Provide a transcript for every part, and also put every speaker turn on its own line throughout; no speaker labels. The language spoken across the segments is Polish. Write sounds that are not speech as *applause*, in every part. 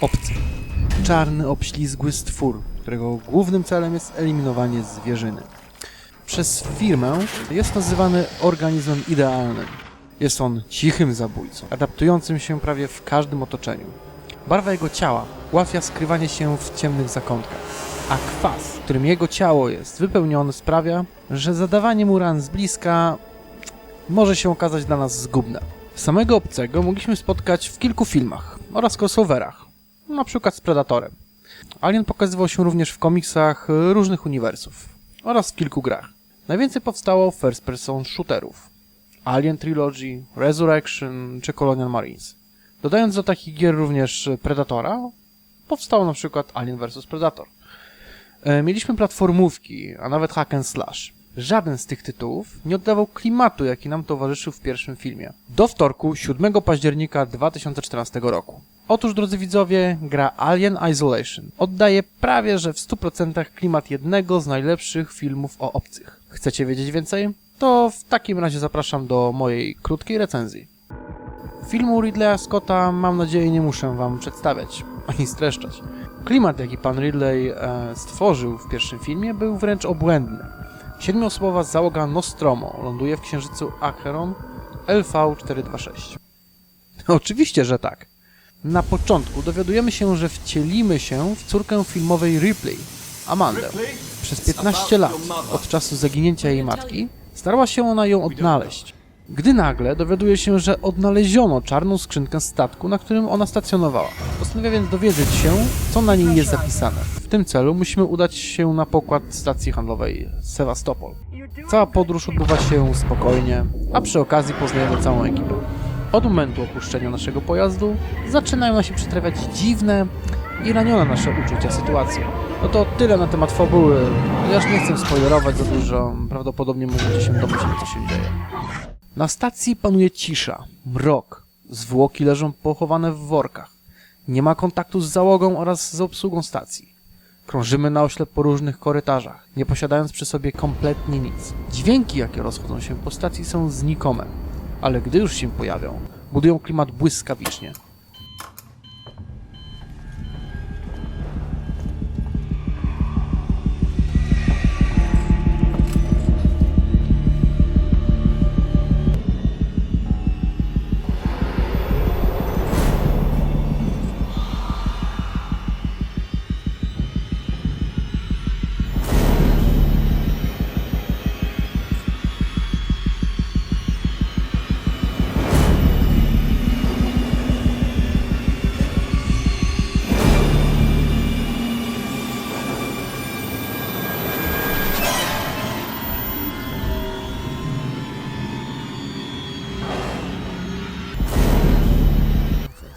Obcy. Czarny, obślizgły stwór, którego głównym celem jest eliminowanie zwierzyny. Przez firmę jest nazywany organizmem idealnym. Jest on cichym zabójcą, adaptującym się prawie w każdym otoczeniu. Barwa jego ciała ułatwia skrywanie się w ciemnych zakątkach, a kwas, którym jego ciało jest wypełnione, sprawia, że zadawanie mu ran z bliska może się okazać dla nas zgubne. Samego obcego mogliśmy spotkać w kilku filmach oraz crossoverach, na przykład z Predatorem. Alien pokazywał się również w komiksach różnych uniwersów oraz w kilku grach. Najwięcej powstało first person shooterów. Alien Trilogy, Resurrection czy Colonial Marines. Dodając do takich gier również Predatora, powstało na przykład Alien vs Predator. E, Mieliśmy platformówki, a nawet hack and slash. Żaden z tych tytułów nie oddawał klimatu, jaki nam towarzyszył w pierwszym filmie. Do wtorku 7 października 2014 roku. Otóż, drodzy widzowie, gra Alien Isolation oddaje prawie że w 100% klimat jednego z najlepszych filmów o obcych. Chcecie wiedzieć więcej? To w takim razie zapraszam do mojej krótkiej recenzji. Filmu Ridleya Scotta mam nadzieję nie muszę wam przedstawiać, ani streszczać. Klimat, jaki pan Ridley e, stworzył w pierwszym filmie, był wręcz obłędny. Siedmioosobowa załoga Nostromo ląduje w księżycu Acheron LV-426. *laughs* Oczywiście, że tak. Na początku dowiadujemy się, że wcielimy się w córkę filmowej Ripley, Amandę. Przez 15 lat od czasu zaginięcia jej matki starała się ona ją odnaleźć. Gdy nagle dowiaduje się, że odnaleziono czarną skrzynkę statku, na którym ona stacjonowała. Postanawia więc dowiedzieć się, co na niej jest zapisane. W tym celu musimy udać się na pokład stacji handlowej Sewastopol. Cała podróż odbywa się spokojnie, a przy okazji poznajemy całą ekipę. Od momentu opuszczenia naszego pojazdu zaczynają się przytrafiać dziwne i ranione nasze uczucia sytuacje. No to tyle na temat fabuły. Już nie chcę spoilerować za dużo, prawdopodobnie możecie się domyślić, co się dzieje. Na stacji panuje cisza, mrok, zwłoki leżą pochowane w workach. Nie ma kontaktu z załogą oraz z obsługą stacji. Krążymy na oślep po różnych korytarzach, nie posiadając przy sobie kompletnie nic. Dźwięki, jakie rozchodzą się po stacji są znikome, ale gdy już się pojawią, budują klimat błyskawicznie.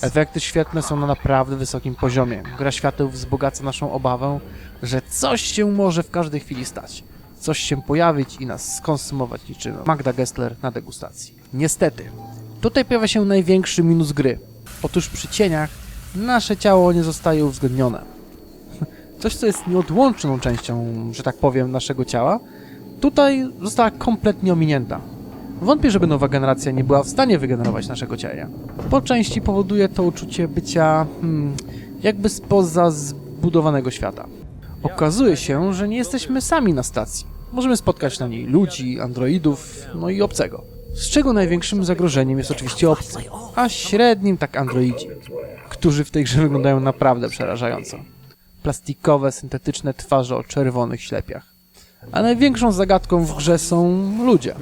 Efekty świetne są na naprawdę wysokim poziomie. Gra świateł wzbogaca naszą obawę, że coś się może w każdej chwili stać. Coś się pojawić i nas skonsumować niczym Magda Gessler na degustacji. Niestety, tutaj pojawia się największy minus gry. Otóż przy cieniach nasze ciało nie zostaje uwzględnione. *laughs* Coś, co jest nieodłączną częścią, że tak powiem, naszego ciała, tutaj została kompletnie ominięta. Wątpię, żeby nowa generacja nie była w stanie wygenerować naszego ciała. Po części powoduje to uczucie bycia hmm, jakby spoza zbudowanego świata. Okazuje się, że nie jesteśmy sami na stacji. Możemy spotkać na niej ludzi, androidów, no i obcego. Z czego największym zagrożeniem jest oczywiście obcy, a średnim tak androidzi, którzy w tej grze wyglądają naprawdę przerażająco. Plastikowe, syntetyczne twarze o czerwonych ślepiach. A największą zagadką w grze są ludzie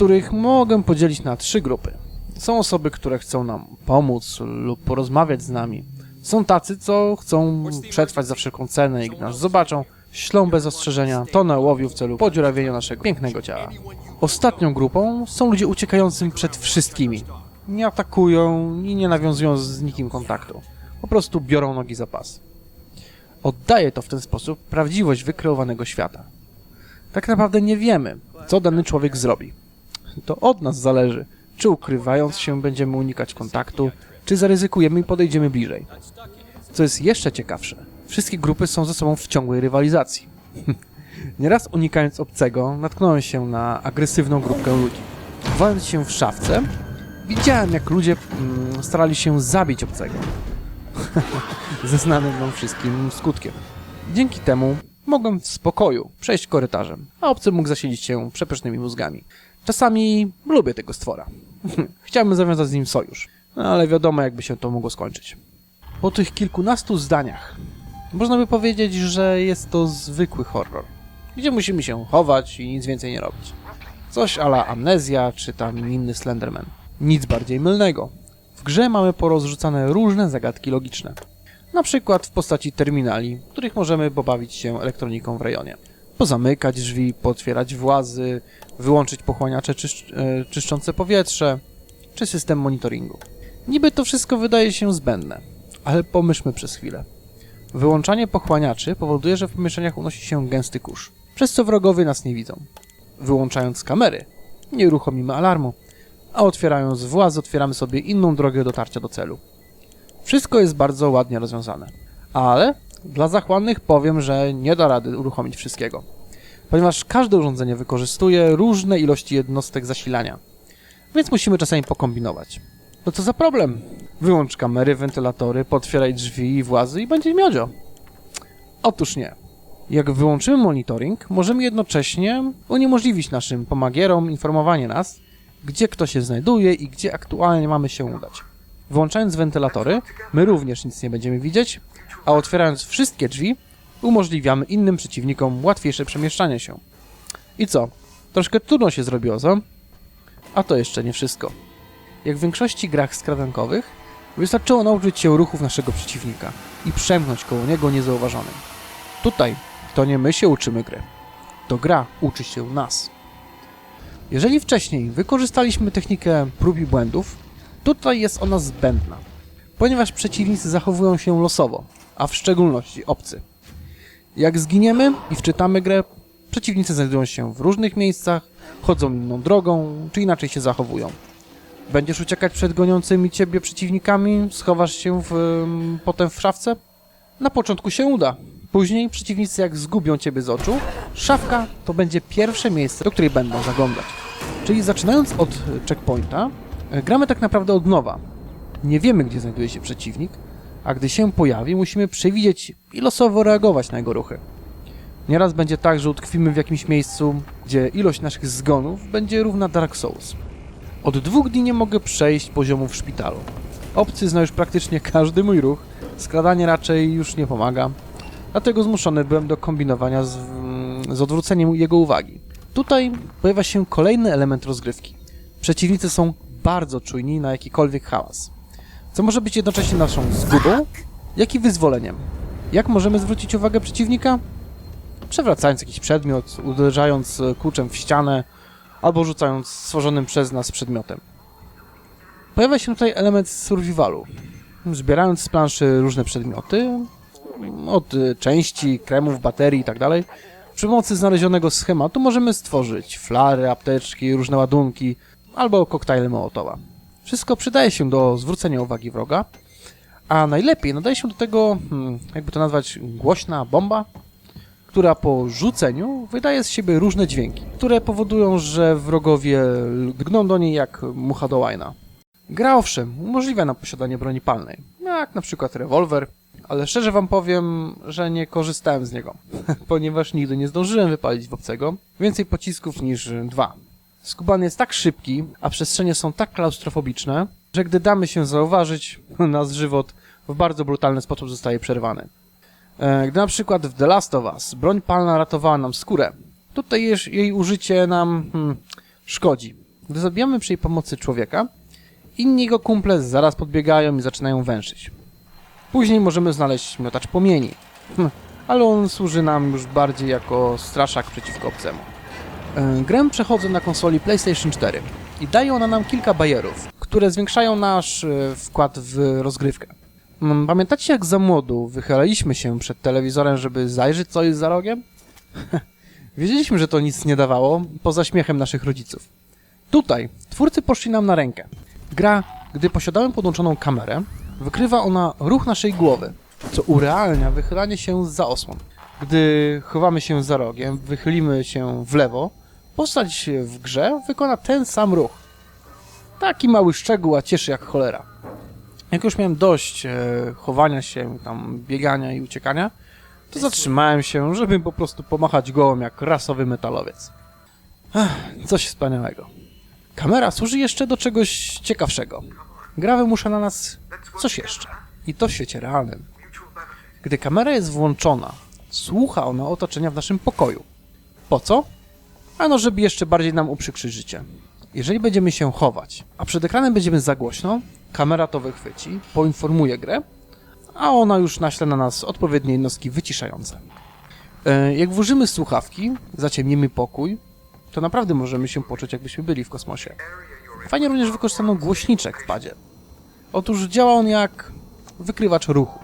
których mogę podzielić na trzy grupy. Są osoby, które chcą nam pomóc lub porozmawiać z nami. Są tacy, co chcą przetrwać za wszelką cenę i gdy nas zobaczą, ślą bez ostrzeżenia tonę ołowiu w celu podziurawienia naszego pięknego ciała. Ostatnią grupą są ludzie uciekającym przed wszystkimi. Nie atakują i nie nawiązują z nikim kontaktu. Po prostu biorą nogi za pas. Oddaje to w ten sposób prawdziwość wykreowanego świata. Tak naprawdę nie wiemy, co dany człowiek zrobi. To od nas zależy, czy ukrywając się będziemy unikać kontaktu, czy zaryzykujemy i podejdziemy bliżej. Co jest jeszcze ciekawsze, wszystkie grupy są ze sobą w ciągłej rywalizacji. *laughs* Nieraz unikając obcego, natknąłem się na agresywną grupkę ludzi. Chowając się w szafce, widziałem jak ludzie mm, starali się zabić obcego. *laughs* ze znanym wam wszystkim skutkiem. Dzięki temu mogłem w spokoju przejść korytarzem, a obcy mógł zasiedzieć się przepysznymi mózgami. Czasami lubię tego stwora. *laughs* Chciałbym zawiązać z nim sojusz, no ale wiadomo jakby się to mogło skończyć. Po tych kilkunastu zdaniach można by powiedzieć, że jest to zwykły horror, gdzie musimy się chować i nic więcej nie robić. Coś ala amnezja, czy tam inny Slenderman. Nic bardziej mylnego. W grze mamy porozrzucane różne zagadki logiczne. Na przykład w postaci terminali, których możemy pobawić się elektroniką w rejonie. Pozamykać drzwi, potwierać włazy, wyłączyć pochłaniacze czyszcz, e, czyszczące powietrze, czy system monitoringu. Niby to wszystko wydaje się zbędne, ale pomyślmy przez chwilę. Wyłączanie pochłaniaczy powoduje, że w pomieszczeniach unosi się gęsty kurz, przez co wrogowie nas nie widzą. Wyłączając kamery, nie uruchomimy alarmu, a otwierając właz otwieramy sobie inną drogę dotarcia do celu. Wszystko jest bardzo ładnie rozwiązane, ale dla zachłannych powiem, że nie da rady uruchomić wszystkiego, ponieważ każde urządzenie wykorzystuje różne ilości jednostek zasilania, więc musimy czasami pokombinować. No co za problem? Wyłącz kamery, wentylatory, potwieraj drzwi i włazy i będzie miodzio. Otóż nie. Jak wyłączymy monitoring, możemy jednocześnie uniemożliwić naszym pomagierom informowanie nas, gdzie kto się znajduje i gdzie aktualnie mamy się udać. Włączając wentylatory, my również nic nie będziemy widzieć, a otwierając wszystkie drzwi, umożliwiamy innym przeciwnikom łatwiejsze przemieszczanie się. I co? Troszkę trudno się zrobiło, co? A to jeszcze nie wszystko. Jak w większości grach skradankowych, wystarczyło nauczyć się ruchów naszego przeciwnika i przemknąć koło niego niezauważonym. Tutaj to nie my się uczymy gry, to gra uczy się nas. Jeżeli wcześniej wykorzystaliśmy technikę prób i błędów, tutaj jest ona zbędna, ponieważ przeciwnicy zachowują się losowo, a w szczególności obcy. Jak zginiemy i wczytamy grę, przeciwnicy znajdują się w różnych miejscach, chodzą inną drogą, czy inaczej się zachowują. Będziesz uciekać przed goniącymi ciebie przeciwnikami, schowasz się w, potem w szafce? Na początku się uda. Później przeciwnicy jak zgubią ciebie z oczu, szafka to będzie pierwsze miejsce, do której będą zaglądać. Czyli zaczynając od checkpointa, gramy tak naprawdę od nowa. Nie wiemy, gdzie znajduje się przeciwnik, a gdy się pojawi, musimy przewidzieć i losowo reagować na jego ruchy. Nieraz będzie tak, że utkwimy w jakimś miejscu, gdzie ilość naszych zgonów będzie równa Dark Souls. Od dwóch dni nie mogę przejść poziomu w szpitalu. Obcy zna już praktycznie każdy mój ruch, skradanie raczej już nie pomaga, dlatego zmuszony byłem do kombinowania z, mm, z odwróceniem jego uwagi. Tutaj pojawia się kolejny element rozgrywki. Przeciwnicy są bardzo czujni na jakikolwiek hałas, co może być jednocześnie naszą zgubą, jak i wyzwoleniem. Jak możemy zwrócić uwagę przeciwnika? Przewracając jakiś przedmiot, uderzając e, kluczem w ścianę, albo rzucając stworzonym przez nas przedmiotem. Pojawia się tutaj element survivalu. Zbierając z planszy różne przedmioty, od części, kremów, baterii itd. Przy pomocy znalezionego schematu możemy stworzyć flary, apteczki, różne ładunki albo koktajle Mołotowa. Wszystko przydaje się do zwrócenia uwagi wroga, a najlepiej nadaje się do tego, hmm, jakby to nazwać, głośna bomba, która po rzuceniu wydaje z siebie różne dźwięki, które powodują, że wrogowie gną do niej jak mucha do łajna. Gra owszem umożliwia nam posiadanie broni palnej, jak na przykład rewolwer, ale szczerze wam powiem, że nie korzystałem z niego, *laughs* ponieważ nigdy nie zdążyłem wypalić w obcego więcej pocisków niż dwa. Skuban jest tak szybki, a przestrzenie są tak klaustrofobiczne, że gdy damy się zauważyć, *laughs* nasz żywot w bardzo brutalny sposób zostaje przerwany. E, Gdy na przykład w The Last of Us broń palna ratowała nam skórę, tutaj jej użycie nam hmm, szkodzi. Gdy zabijamy przy jej pomocy człowieka, inni jego kumple zaraz podbiegają i zaczynają węszyć. Później możemy znaleźć miotacz płomieni, hm, ale on służy nam już bardziej jako straszak przeciwko obcemu. E, Grę przechodzę na konsoli PlayStation 4 i daje ona nam kilka bajerów, które zwiększają nasz e, wkład w rozgrywkę. Mm, Pamiętacie jak za młodu wychylaliśmy się przed telewizorem, żeby zajrzeć co jest za rogiem? *laughs* Wiedzieliśmy, że to nic nie dawało, poza śmiechem naszych rodziców. Tutaj twórcy poszli nam na rękę. Gra, gdy posiadamy podłączoną kamerę, wykrywa ona ruch naszej głowy, co urealnia wychylanie się za osłon. Gdy chowamy się za rogiem, wychylimy się w lewo, postać w grze wykona ten sam ruch. Taki mały szczegół, a cieszy jak cholera. Jak już miałem dość e, chowania się, tam biegania i uciekania, to zatrzymałem się, żeby po prostu pomachać gołem jak rasowy metalowiec. Coś wspaniałego. Kamera służy jeszcze do czegoś ciekawszego. Gra wymusza na nas coś jeszcze. I to w świecie realnym. Gdy kamera jest włączona, słucha ona otoczenia w naszym pokoju. Po co? Ano, żeby jeszcze bardziej nam uprzykrzyć życie. Jeżeli będziemy się chować, a przed ekranem będziemy za głośno, kamera to wychwyci, poinformuje grę, a ona już naśle na nas odpowiednie jednostki wyciszające. E, Jak włożymy słuchawki, zaciemnimy pokój, to naprawdę możemy się poczuć, jakbyśmy byli w kosmosie. Fajnie również wykorzystano głośniczek w padzie. Otóż działa on jak wykrywacz ruchu.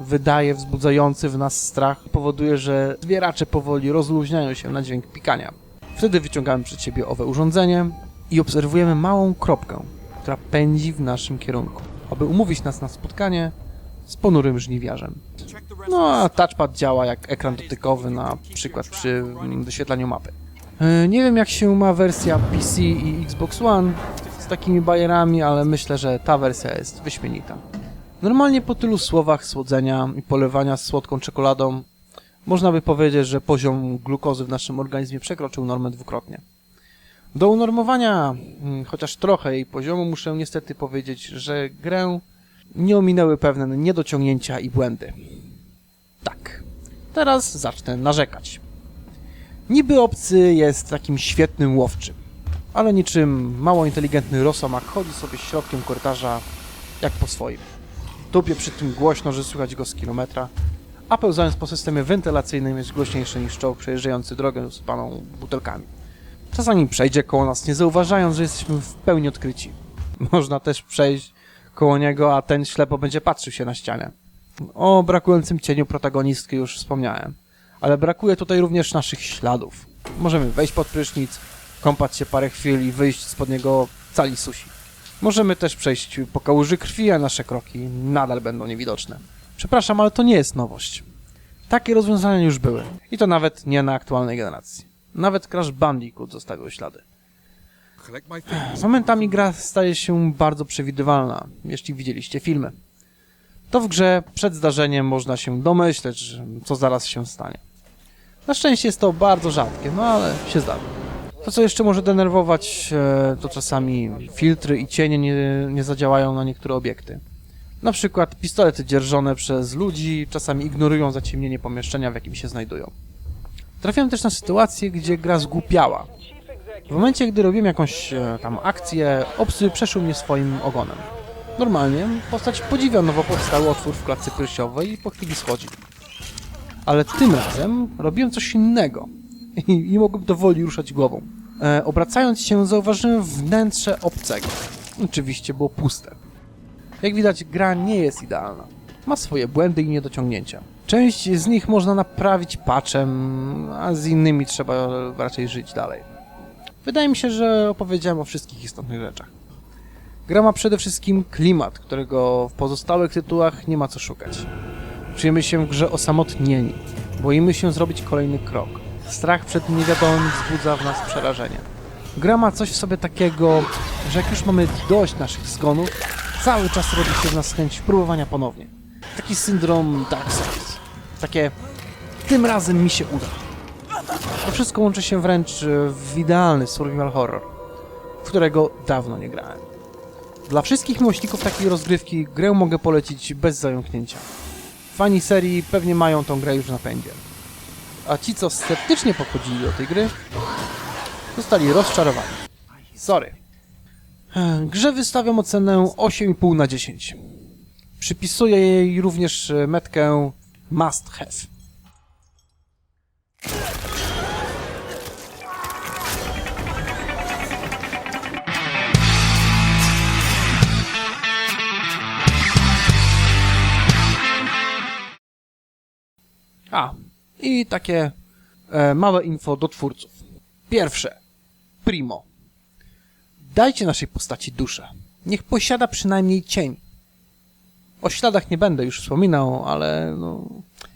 Wydaje wzbudzający w nas strach powoduje, że zbieracze powoli rozluźniają się na dźwięk pikania. Wtedy wyciągamy przed siebie owe urządzenie i obserwujemy małą kropkę, która pędzi w naszym kierunku, aby umówić nas na spotkanie z ponurym żniwiarzem. No a touchpad działa jak ekran dotykowy, na przykład przy doświetlaniu mapy. E, Nie wiem jak się ma wersja PC i Xbox One z takimi bajerami, ale myślę, że ta wersja jest wyśmienita. Normalnie po tylu słowach słodzenia i polewania słodką czekoladą można by powiedzieć, że poziom glukozy w naszym organizmie przekroczył normę dwukrotnie. Do unormowania mm, chociaż trochę jej poziomu muszę niestety powiedzieć, że grę nie ominęły pewne niedociągnięcia i błędy. Tak, teraz zacznę narzekać. Niby obcy jest takim świetnym łowczym, ale niczym mało inteligentny rosomak chodzi sobie środkiem korytarza jak po swoim. Tupie przy tym głośno, że słychać go z kilometra, a pełzając po systemie wentylacyjnym jest głośniejszy niż czołg przejeżdżający drogę sypaną butelkami. Czasami przejdzie koło nas, nie zauważając, że jesteśmy w pełni odkryci. Można też przejść koło niego, a ten ślepo będzie patrzył się na ścianę. O brakującym cieniu protagonistki już wspomniałem, ale brakuje tutaj również naszych śladów. Możemy wejść pod prysznic, kąpać się parę chwil i wyjść spod niego cali susi. Możemy też przejść po kałuży krwi, a nasze kroki nadal będą niewidoczne. Przepraszam, ale to nie jest nowość. Takie rozwiązania już były. I to nawet nie na aktualnej generacji. Nawet Crash Bandicoot zostawił ślady. Momentami gra staje się bardzo przewidywalna, jeśli widzieliście filmy. To w grze przed zdarzeniem można się domyśleć, co zaraz się stanie. Na szczęście jest to bardzo rzadkie, no ale się zdarza. To, co jeszcze może denerwować, e, to czasami filtry i cienie nie, nie zadziałają na niektóre obiekty. Na przykład pistolety dzierżone przez ludzi czasami ignorują zaciemnienie pomieszczenia, w jakim się znajdują. Trafiałem też na sytuację, gdzie gra zgłupiała. W momencie, gdy robiłem jakąś e, tam akcję, obcy przeszył mnie swoim ogonem. Normalnie postać podziwia nowo powstały otwór w klatce piersiowej i po chwili schodzi. Ale tym razem robiłem coś innego i nie mogłem dowoli ruszać głową. E, obracając się, zauważyłem wnętrze obcego. Oczywiście było puste. Jak widać, gra nie jest idealna. Ma swoje błędy i niedociągnięcia. Część z nich można naprawić patchem, a z innymi trzeba raczej żyć dalej. Wydaje mi się, że opowiedziałem o wszystkich istotnych rzeczach. Gra ma przede wszystkim klimat, którego w pozostałych tytułach nie ma co szukać. Czujemy się w grze osamotnieni. Boimy się zrobić kolejny krok. Strach przed niewiadomym wzbudza w nas przerażenie. Gra ma coś w sobie takiego, że jak już mamy dość naszych zgonów, cały czas robi się w nas chęć próbowania ponownie. Taki syndrom Dark Souls. Takie, tym razem mi się uda. To wszystko łączy się wręcz e, w idealny survival horror, w którego dawno nie grałem. Dla wszystkich miłośników takiej rozgrywki grę mogę polecić bez zająknięcia. Fani serii pewnie mają tą grę już na pędzie. A ci, co sceptycznie podchodzili do tej gry, zostali rozczarowani. Sorry. Ech, Grze wystawiam ocenę 8,5 na 10. Przypisuję jej również e, metkę must have. A, i takie e, małe info do twórców. Pierwsze. Primo. Dajcie naszej postaci duszę. Niech posiada przynajmniej cień. O śladach nie będę już wspominał, ale no,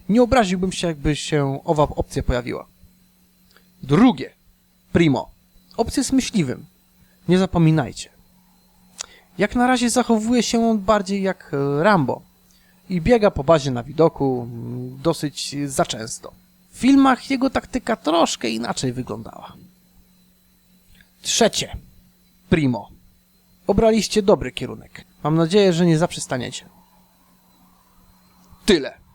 nie obraziłbym się, jakby się owa opcja pojawiła. Drugie. Primo. Opcja jest myśliwym. Nie zapominajcie. Jak na razie zachowuje się on bardziej jak e, Rambo i biega po bazie na widoku mm, dosyć za często. W filmach jego taktyka troszkę inaczej wyglądała. Trzecie primo. Obraliście dobry kierunek. Mam nadzieję, że nie zaprzestaniecie. Tyle.